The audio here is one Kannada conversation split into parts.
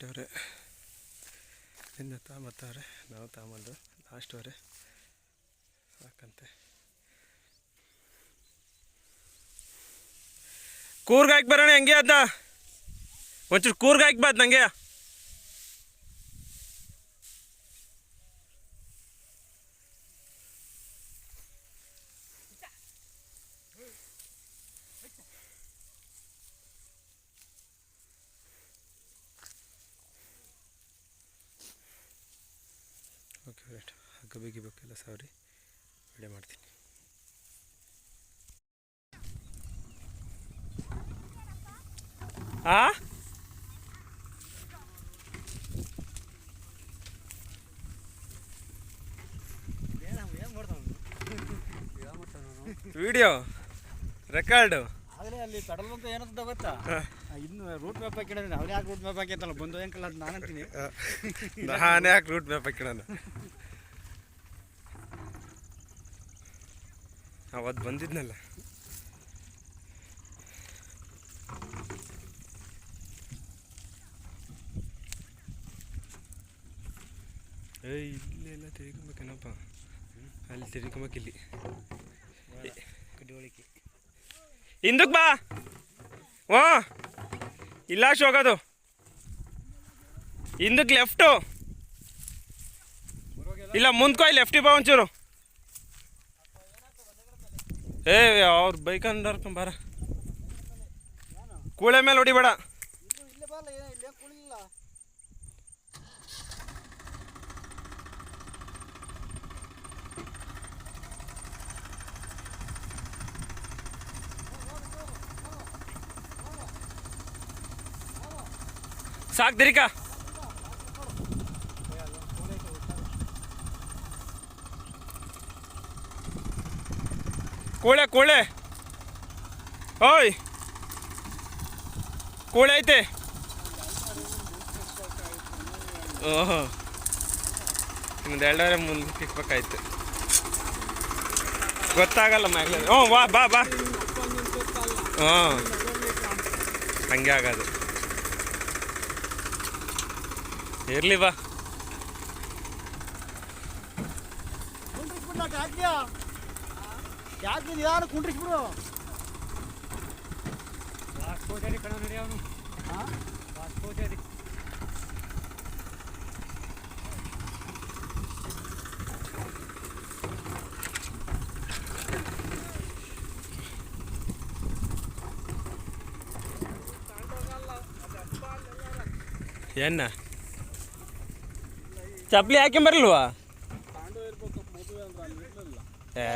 ಫುಲ್ ಹೊಟ್ಟೆವ್ರೆ ಇನ್ನು ನಾವು ತಾಂಬಂದು ಲಾಸ್ಟ್ ಅವರೆ. ಸಾಕಂತೆ. ಕೂರ್ಗಾಯ್ಕೆ ಬರೋಣ, ಹೆಂಗೆ ಅದ ಒಂಚೂರು ಕೂರ್ಗಾಯ್ಕೆ ಬಾದ್ ನಂಗೆ ಓಕೆ ರೈಟ್ ಹಗ್ಗ ಬಿಗಿಬೇಕೆಲ್ಲ ಸಾರಿ ವಿಡಿಯೋ ಮಾಡ್ತೀನಿ. ಆ? ವಿಡಿಯೋ? ರೆಕಾರ್ಡು? ಆಗಲೇ ಅಲ್ಲಿ ಪೆಡಲ್ ಅಂತ ಏನಂತ ಗೊತ್ತಾ? ಇನ್ನು ರೂಟ್ ಮ್ಯಾಪ್ ಹಾಕಿದ್ರೆ ಅವ್ರು ಯಾಕೆ ರೂಟ್ ಮ್ಯಾಪ್ ಹಾಕಿತ್ತಲ್ಲ ಬಂದು ಅದು ನಾನು ಅಂತೀನಿ. ನಾನು ಯಾಕೆ ರೂಟ್ ಮ್ಯಾಪ್ ಹಾಕಿಡೋಣ ಅವತ್ತು ಬಂದಿದ್ನಲ್ಲ. ಏಯ್ ಇಲ್ಲೆಲ್ಲ ತಿರ್ಕೊಬೇಕೇನಪ್ಪ ಅಲ್ಲಿ ತಿರ್ಕೊಬೇಕಿಲ್ಲಿ ಕಡಿವಳಿಕೆ ಹಿಂದಕ್ಕೆ ಬಾ. ಓ ಇಲ್ಲ ಹೋಗೋದು ಹಿಂದಕ್ಕೆ ಲೆಫ್ಟು ಇಲ್ಲ ಮುಂದ್ಕೋಯ್ ಲೆಫ್ಟಿಗೆ ಬಾ ಒಂಚೂರು. ಏ ಅವ್ರ ಬೈಕ್ ಅಂದರ್ಕ ಬಾರ ಕೂಳೆ ಮೇಲೆ ಹೊಡಿಬೇಡ ಇದು ಇಲ್ಲೇ ಬರಲ್ಲ ಏನೋ ಇಲ್ಲೇ ಕುಳಿಲ್ಲ ಸಾಕು ದಿರಿಕ ಕೋಳೆ ಕೋಳೆ. ಓಯ್. ಕೂಳೆ ಐತೆ. ಓಹೋ. ನಿಮ್ದು ಎರಡರೆ ಮುಂದೆ ಸಿಕ್ಬೇಕಾಯ್ತು ಗೊತ್ತಾಗಲ್ಲ ಮ್ಯಾಗ್ಲ. ಹ್ಞೂ ವಾ, ಬಾ ಬಾ. ಹ್ಞೂ. ಹಂಗೆ ಆಗೋದು. ಇರಲಿ ಬಾ. ಯಾಕೆ ಯಾಕೆ ಯಾರು ಕುಂಡ್ರಿಸ್ಬಿಡು ವಾಸ್ಕೋಜಾರಿ ಕಣ ನಡಿ ಅವನು. ಹಾಂ ವಾಸ್ಕೋಜಾರಿ ಏನ? ಚಪ್ಲಿ ಹಾಕೊಂಬರ್ಲ್ವಾ ಏ.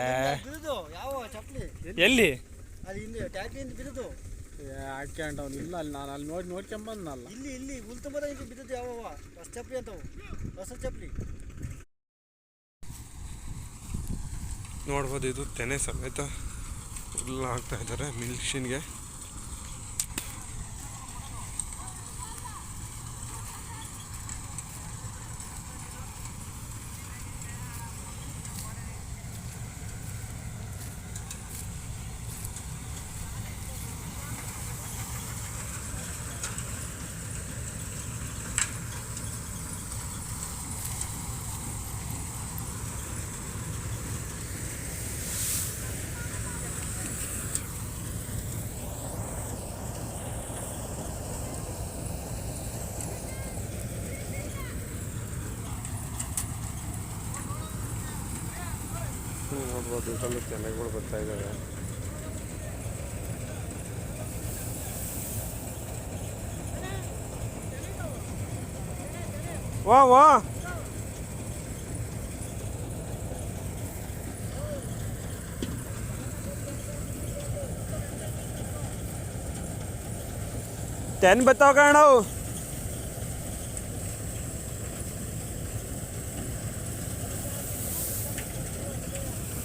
ಎಲ್ಲಿ? ಅಲ್ಲಿ ಹಿಂದೆ ಟ್ಯಾಕ್ಲಿಂದ ಬಿರುದು ಹಾಕ್ಯಂಡ ಅವ್ನು ಇಲ್ಲ ಅಲ್ಲಿ ನಾನು ಅಲ್ಲಿ ನೋಡಿ ನೋಡ್ಕೊಂಬಂದನಲ್ಲ ಇಲ್ಲಿ ಇಲ್ಲಿ ಉಲ್ತು ಮರ ಹಿಂದೆ ಬಿದ್ದದ್ದು ಯಾವ ಹೊಸ ಚಪ್ಪಲಿ ಅಂತವು ಹೊಸ ಚಪ್ಪಲಿ. ನೋಡ್ಬೋದು ಇದು ತೆನೆ ಸಮೇತ ಹುಲ್ಲು ಹಾಕ್ತಾ ಇದ್ದಾರೆ ಮಿಲ್ಷಿನ್ಗೆ ನೋಡ್ಬೋದು ಇದರಲ್ಲೂ ತೆನೆಗಳು ಬರ್ತಾ ಇದ್ದಾವೆ ವಾ ವಾ ಟೆನ್ बताओ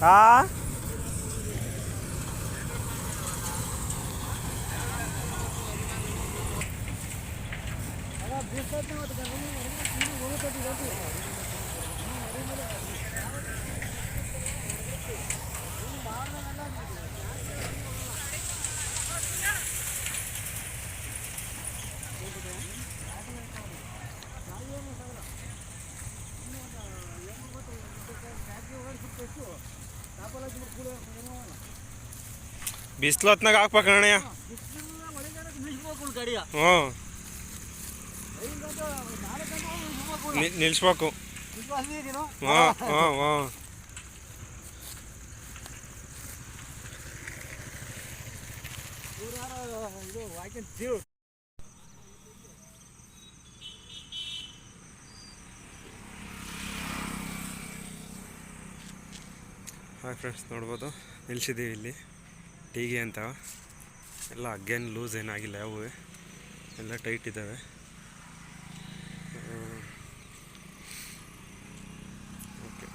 ஆ ಬಿಸ್ಕತ್ ನೋಡ್ರಿ ಒಂದು ಕಟ್ಟಿ ಬಿಸಿಲು ಹೊತ್ನಾಗ ಹಾಕ್ಬೇಕು ಅಣ್ಣಯ್ಯ ಹ್ಞೂ. ನಿಲ್ಲಿಸ್ಬೇಕು ಹಾಂ. ಹಾಂ ಹಾಂ ಹಾಯ್ ಫ್ರೆಂಡ್ಸ್ ನೋಡ್ಬೋದು. ನಿಲ್ಸಿದ್ದೀವಿ ಇಲ್ಲಿ. ಟೀಗೆ ಅಂತ. ಎಲ್ಲ ಅಗೇನ್ ಲೂಸ್ ಏನಾಗಿಲ್ಲ, ಅವು ಎಲ್ಲ ಟೈಟ್ ಇದ್ದಾವೆ. ಓಕೆ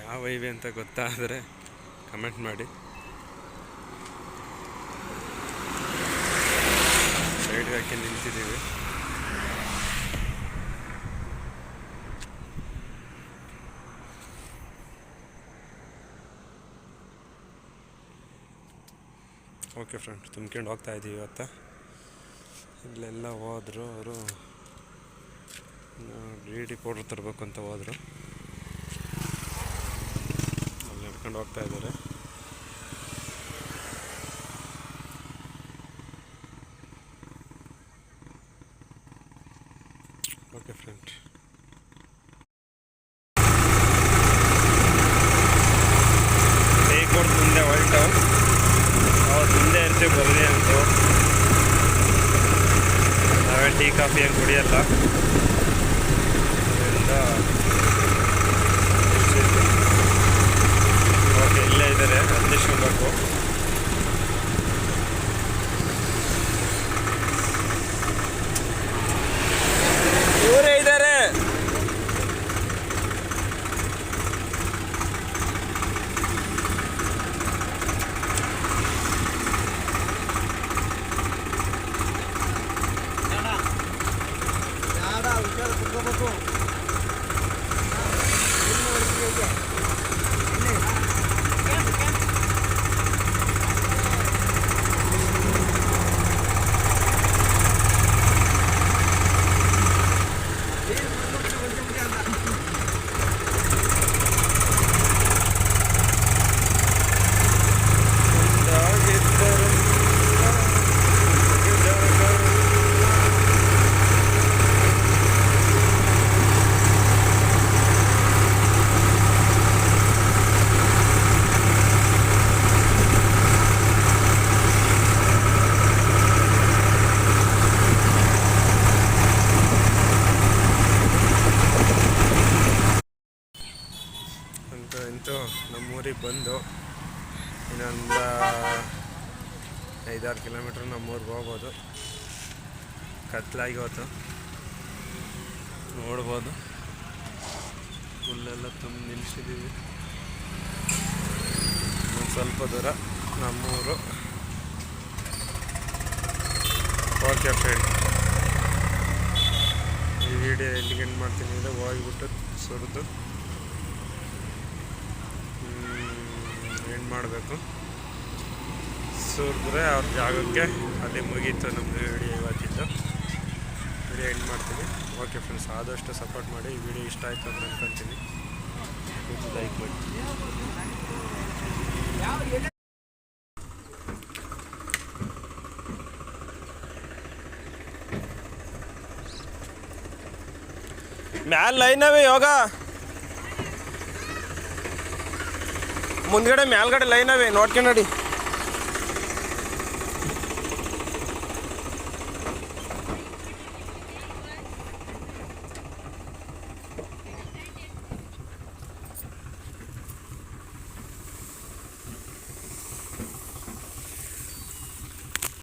ಯಾವ ಇವೆ ಅಂತ ಗೊತ್ತಾದರೆ ಕಮೆಂಟ್ ಮಾಡಿ. ಸೈಡ್ಗೆ ಹಾಕಿ ನಿಂತಿದ್ದೀವಿ. ಓಕೆ ಫ್ರೆಂಡ್ ತುಂಬ್ಕೊಂಡು ಹೋಗ್ತಾ ಇದ್ದೀವಿ ಇವತ್ತು. ಇಲ್ಲೆಲ್ಲ ಹೋದರು ಅವರು. ಡಿ ಡಿ ಪೌಡ್ರ್ ತರಬೇಕು ಅಂತ ಹೋದರು. ಅಲ್ಲಿ ನಡ್ಕೊಂಡು ಹೋಗ್ತಾ ಇದ್ದಾರೆ ಓಕೆ ಫ್ರೆಂಡ್ ಬೇಕೋಡ್ ಮುಂದೆ ಹೊರಟು ಇರ್ತೀವಿ ಬರಲಿ ಅಂತು ನಾವೇ ಟೀ ಕಾಫಿ ಏನು ಕುಡಿಯಲ್ಲ. ಅದರಿಂದ ಓಕೆ ಇಲ್ಲೇ ಇದ್ದಾರೆ ಅಂದಿಸ್ಕೊಬೇಕು ವಿಚಾರ ಕುತ್ಕೋಬೇಕು ಐದಾರು ಕಿಲೋಮೀಟ್ರ್ ನಮ್ಮೂರಿಗೆ ಹೋಗ್ಬೋದು. ಕತ್ಲಾಗಿ ಹೋತು ನೋಡ್ಬೋದು. ಫುಲ್ಲೆಲ್ಲ ತುಂಬ ನಿಲ್ಸಿದ್ದೀವಿ ಒಂದು ಸ್ವಲ್ಪ ದೂರ ನಮ್ಮೂರು. ಓಕೆ ಫ್ರೆಂಡ್ ಈ ವಿಡಿಯೋ ಎಲ್ಲಿಗೆ ಎಂಡ್ ಮಾಡ್ತೀನಿ ಅಂದರೆ ಹೋಗಿಬಿಟ್ಟು ಸುರಿದು ಎಂಡ್ ಮಾಡಬೇಕು. ಸುರಿದ್ರೆ ಅವ್ರ ಜಾಗಕ್ಕೆ ಅಲ್ಲಿ ಮುಗೀತು ನಮ್ಮದು ವಿಡಿಯೋ ಇವತ್ತಿದ್ದು. ವಿಡಿಯೋ ಎಂಡ್ ಮಾಡ್ತೀನಿ. ಓಕೆ ಫ್ರೆಂಡ್ಸ್ ಆದಷ್ಟು ಸಪೋರ್ಟ್ ಮಾಡಿ. ಈ ವಿಡಿಯೋ ಇಷ್ಟ ಆಯಿತು ಅಂತ ಅಂದ್ಕೊಂತೀನಿ ಲೈಕ್ ಮಾಡಿ. ಮ್ಯಾಲ ಲೈನ್ ಅವೇ ಯೋಗ. ಮುಂದ್ಗಡೆ ಮ್ಯಾಲ್ಗಡೆ ಲೈನ್ ಅವೇ. ನೋಡ್ಕೊಂಡು ನೋಡಿ.